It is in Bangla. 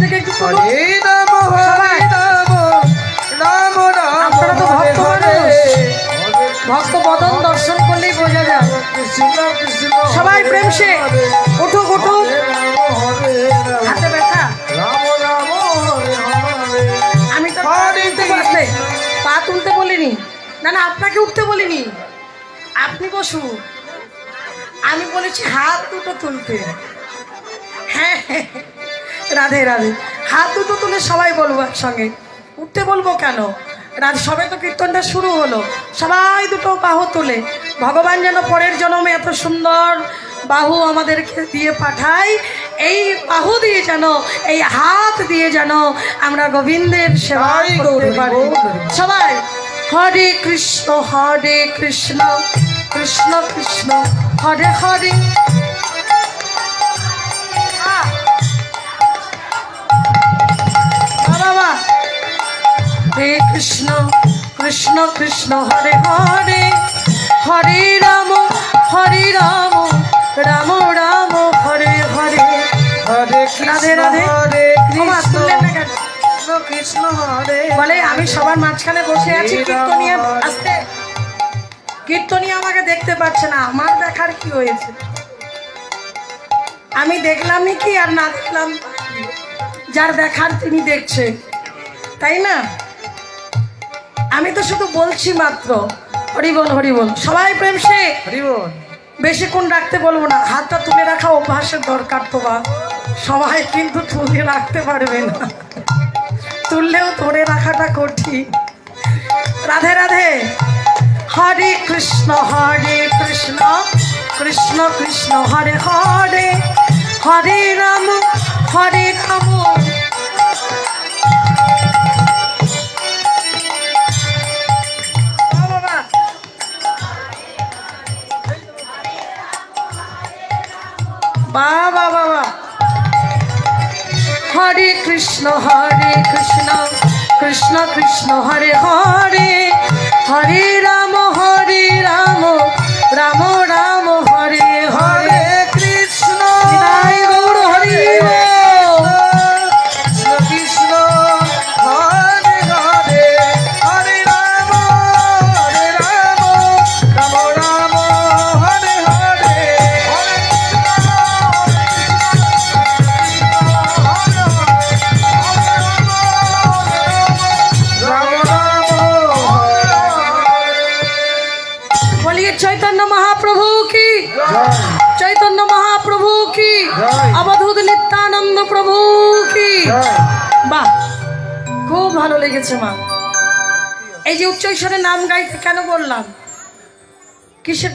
থেকে একটু হরে রাম হরে রাম রাম রাম তো ভক্ত মানুষ। ভক্ত বদন দর্শন করলেই বোঝা যায়। সবাই প্রেম সে উঠুক উঠুক। হাতে ব্যথা। আমি তো পা তুলতে পা তুলতে বলিনি। না না আপনাকে উঠতে বলিনি। আপনি বসুন। আমি বলেছি হাত দুটো তুলতে। হ্যাঁ হ্যাঁ, রাধে রাধে। হাত দুটো তুলে সবাই বলব একসঙ্গে। উঠতে বলব কেন? রাধে সবাই তো কীর্তনটা শুরু হলো। সবাই দুটো বাহু তুলে। ভগবান যেন পরের জন্মে এত সুন্দর বাহু আমাদেরকে দিয়ে পাঠায় এই বাহু দিয়ে যেন এই হাত দিয়ে যেন আমরা গোবিন্দের সেবা তাই করতে পারি। সবাই হরে কৃষ্ণ হরে কৃষ্ণ কৃষ্ণ কৃষ্ণ হরে হরে। হরে কৃষ্ণ কৃষ্ণ কৃষ্ণ হরে হরে। হরে রাম হরে রাম রাম রাম হরে হরে। হরে রাধে রাধে। কৃষ্ণ। হরে বলে আমি সবার মাঝখানে বসে আছি কীর্তনিয়া আসতে। কীর্তনিয়া আমাকে দেখতে পাচ্ছে না আমার দেখার কি হয়েছে? আমি দেখলামই কি আর না দেখলাম? যার দেখার তিনি দেখছে। তাই না? আমি তো শুধু বলছি মাত্র হরিবল হরিবল সবাই প্রেম সে? হরি বল বেশিক্ষণ রাখতে বলব না হাতটা তুলে রাখা অভ্যাসের দরকার তো বা। সবাই কিন্তু তুলে রাখতে পারবে না। তুললেও ধরে রাখাটা কঠিন। রাধে রাধে। হরে কৃষ্ণ হরে কৃষ্ণ কৃষ্ণ কৃষ্ণ হরে হরে। হরে রাম হরে রাম। বাবা বাবা হরে কৃষ্ণ হরে কৃষ্ণ কৃষ্ণ কৃষ্ণ হরে হরে। বলিए চৈতন্য মহাপ্রভু কি? চৈতন্য মহাপ্রভু কি? অবধূত নিত্যানন্দ প্রভু কি? বা বাহ খুব ভালো লেগেছে মা। এই যে উচ্চ ঈশ্বরের নাম গাইতে কেন বললাম? কিসের